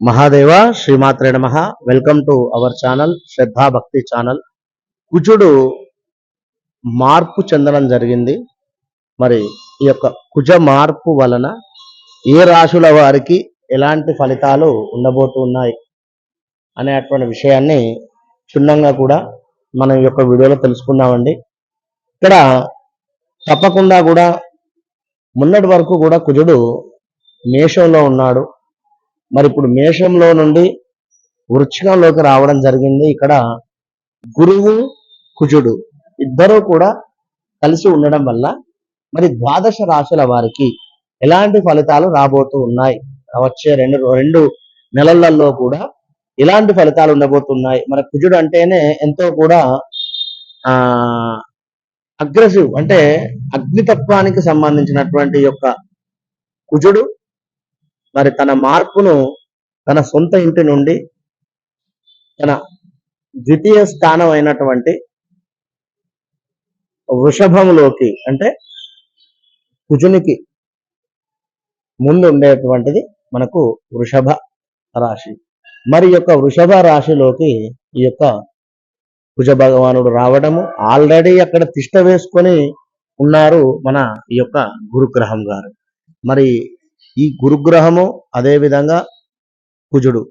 మహాదేవ శ్రీమాత్రే నమ. Welcome to our channel Shraddha Bhakti channel కుజుడు మార్పు చెందడం జరిగింది. మరి ఈ యొక్క కుజ మార్పు వలన ఏ రాశుల వారికి ఎలాంటి ఫలితాలు ఉండబోతున్నాయి అనేటువంటి విషయాన్ని క్షుణ్ణంగా కూడా మనం ఈ యొక్క వీడియోలో తెలుసుకుందామండి. ఇక్కడ తప్పకుండా కూడా మొన్నటి వరకు కూడా కుజుడు మేషంలో ఉన్నాడు. మరి ఇప్పుడు మేషంలో నుండి వృచ్చికంలోకి రావడం జరిగింది. ఇక్కడ గురువు కుజుడు ఇద్దరూ కూడా కలిసి ఉండడం వల్ల మరి ద్వాదశ రాశుల వారికి ఎలాంటి ఫలితాలు రాబోతూ ఉన్నాయి? వచ్చే రెండు రెండు నెలలలో కూడా ఎలాంటి ఫలితాలు ఉండబోతున్నాయి? మన కుజుడు అంటేనే ఎంతో కూడా ఆ అగ్రెసివ్ అంటే అగ్నితత్వానికి సంబంధించినటువంటి యొక్క కుజుడు మరి తన మార్పును తన సొంత ఇంటి నుండి తన ద్వితీయ స్థానం అయినటువంటి వృషభంలోకి అంటే కుజునికి ముందు ఉండేటువంటిది మనకు వృషభ రాశి. మరి యొక్క వృషభ రాశిలోకి ఈ యొక్క కుజ భగవానుడు రావడము ఆల్రెడీ అక్కడ తిష్ట వేసుకొని ఉన్నారు మన ఈ యొక్క గురుగ్రహం గారు. మరి ఈ గురుగ్రహము అదే విధంగా కుజుడు.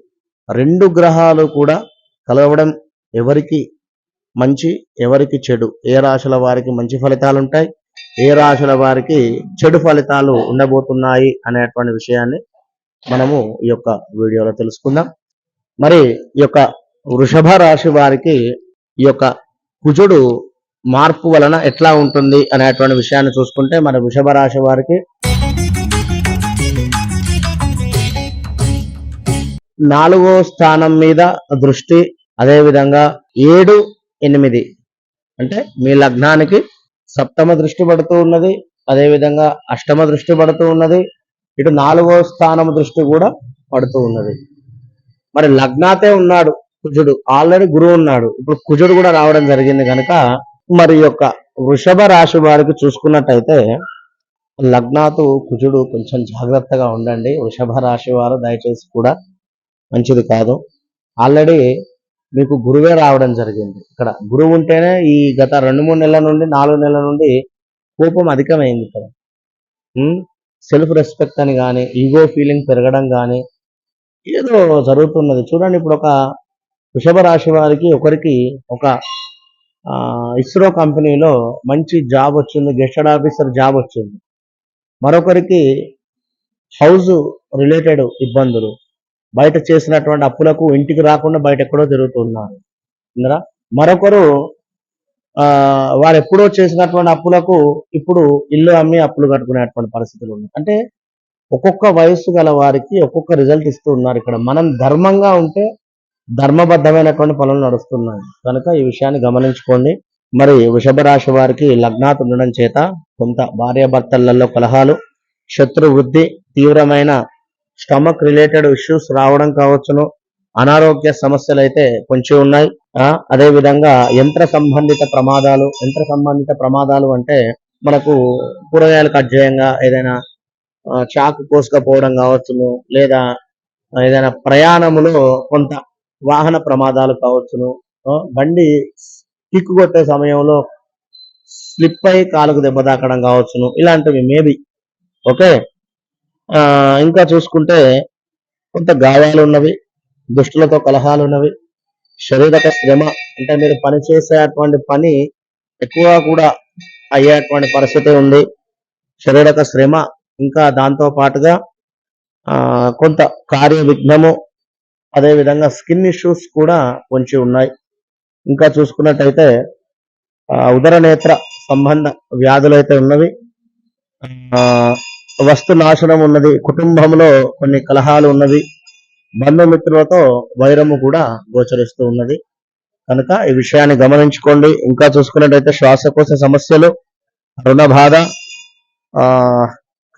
రెండు గ్రహాలు కూడా కలవడం ఎవరికి మంచి ఎవరికి చెడు. ఏ రాశుల వారికి మంచి ఫలితాలు ఉంటాయి ఏ రాశుల వారికి చెడు ఫలితాలు ఉండబోతున్నాయి అనేటువంటి విషయాన్ని మనము ఈ యొక్క వీడియోలో తెలుసుకుందాం. మరి ఈ యొక్క వృషభ రాశి వారికి ఈ యొక్క కుజుడు మార్పు వలన ఎట్లా ఉంటుంది అనేటువంటి విషయాన్ని చూసుకుంటే మన వృషభ రాశి వారికి నాలుగో స్థానం మీద దృష్టి అదే విధంగా ఏడు ఎనిమిది. అంటే మీ లగ్నానికి సప్తమ దృష్టి పడుతూ ఉన్నది అదేవిధంగా అష్టమ దృష్టి పడుతూ ఉన్నది ఇటు నాలుగో స్థానం దృష్టి కూడా పడుతూ ఉన్నది. మరి లగ్నాతే ఉన్నాడు కుజుడు. ఆల్రెడీ గురువు ఉన్నాడు. ఇప్పుడు కుజుడు కూడా రావడం జరిగింది కనుక మరి యొక్క వృషభ రాశి వారికి చూసుకున్నట్టయితే లగ్నాతు కుజుడు కొంచెం జాగ్రత్తగా ఉండండి. వృషభ రాశి వారు దయచేసి కూడా మంచిది కాదు. ఆల్రెడీ మీకు గురువే రావడం జరిగింది. ఇక్కడ గురువు ఉంటేనే ఈ గత రెండు మూడు నెలల నుండి నాలుగు నెలల నుండి కోపం అధికమైంది ఇక్కడ. సెల్ఫ్ రెస్పెక్ట్ అని కానీ ఈగో ఫీలింగ్ పెరగడం కానీ ఏదో జరుగుతున్నది. చూడండి ఇప్పుడు ఒక వృషభ రాశి వారికి ఒకరికి ఒక ఇస్రో కంపెనీలో మంచి జాబ్ వచ్చింది. గెస్టెడ్ ఆఫీసర్ జాబ్ వచ్చింది. మరొకరికి హౌస్ రిలేటెడ్ ఇబ్బందులు. బయట చేసినటువంటి అప్పులకు ఇంటికి రాకుండా బయట ఎక్కడో తిరుగుతున్నారు ఇందరా? మరొకరు ఆ వారు ఎప్పుడో చేసినటువంటి అప్పులకు ఇప్పుడు ఇల్లు అమ్మి అప్పులు కట్టుకునేటువంటి పరిస్థితులు ఉన్నాయి. అంటే ఒక్కొక్క వయస్సు గల వారికి ఒక్కొక్క రిజల్ట్ ఇస్తూ ఉన్నారు ఇక్కడ. మనం ధర్మంగా ఉంటే ధర్మబద్ధమైనటువంటి పనులు నడుస్తున్నాయి. కనుక ఈ విషయాన్ని గమనించుకోండి. మరి వృషభ రాశి వారికి లగ్నాత్ ఉండడం చేత కొంత భార్యాభర్తలలో కలహాలు శత్రు వృద్ధి తీవ్రమైన స్టమక్ రిలేటెడ్ ఇష్యూస్ రావడం కావచ్చును. అనారోగ్య సమస్యలు అయితే కొంచెం ఉన్నాయి. ఆ, అదే విధంగా యంత్ర సంబంధిత ప్రమాదాలు యంత్ర సంబంధిత ప్రమాదాలు అంటే మనకు కూరగాయలు కట్ చేయంగా ఏదైనా చాకు కోసుకపోవడం కావచ్చును. లేదా ఏదైనా ప్రయాణములో కొంత వాహన ప్రమాదాలు కావచ్చును. ఆ, బండి కిక్కు కొట్టే సమయంలో స్లిప్ అయి కాలుకు దెబ్బ తాకడం కావచ్చును. ఇలాంటివి మేబీ ఓకే? ఇంకా చూసుకుంటే కొంత గాయాలు ఉన్నవి దుష్టులతో కలహాలు ఉన్నవి శారీరక శ్రమ అంటే మీరు పని చేసేటువంటి పని ఎక్కువ కూడా అయ్యేటువంటి పరిస్థితి ఉంది. శారీరక శ్రమ ఇంకా దాంతో పాటుగా కొంత కార్య విఘ్నము అదేవిధంగా స్కిన్ ఇష్యూస్ కూడా కొంచెం ఉన్నాయి. ఇంకా చూసుకున్నట్టయితే ఉదర నేత్ర సంబంధ వ్యాధులు అయితే ఉన్నవి వస్తు నాశనం ఉన్నది. కుటుంబంలో కొన్ని కలహాలు ఉన్నవి. బంధుమిత్రులతో వైరము కూడా గోచరిస్తూ ఉన్నది. కనుక ఈ విషయాన్ని గమనించుకోండి. ఇంకా చూసుకున్నట్టయితే శ్వాసకోశ సమస్యలు రుణ బాధ ఆ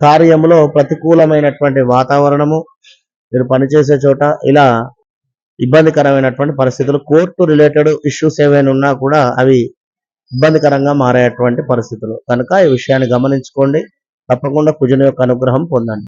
కార్యములో ప్రతికూలమైనటువంటి వాతావరణము మీరు పనిచేసే చోట ఇలా ఇబ్బందికరమైనటువంటి పరిస్థితులు కోర్టు రిలేటెడ్ ఇష్యూస్ ఏవైనా ఉన్నా కూడా అవి ఇబ్బందికరంగా మారేటువంటి పరిస్థితులు. కనుక ఈ విషయాన్ని గమనించుకోండి. తప్పకుండా కుజుని యొక్క అనుగ్రహం పొందండి.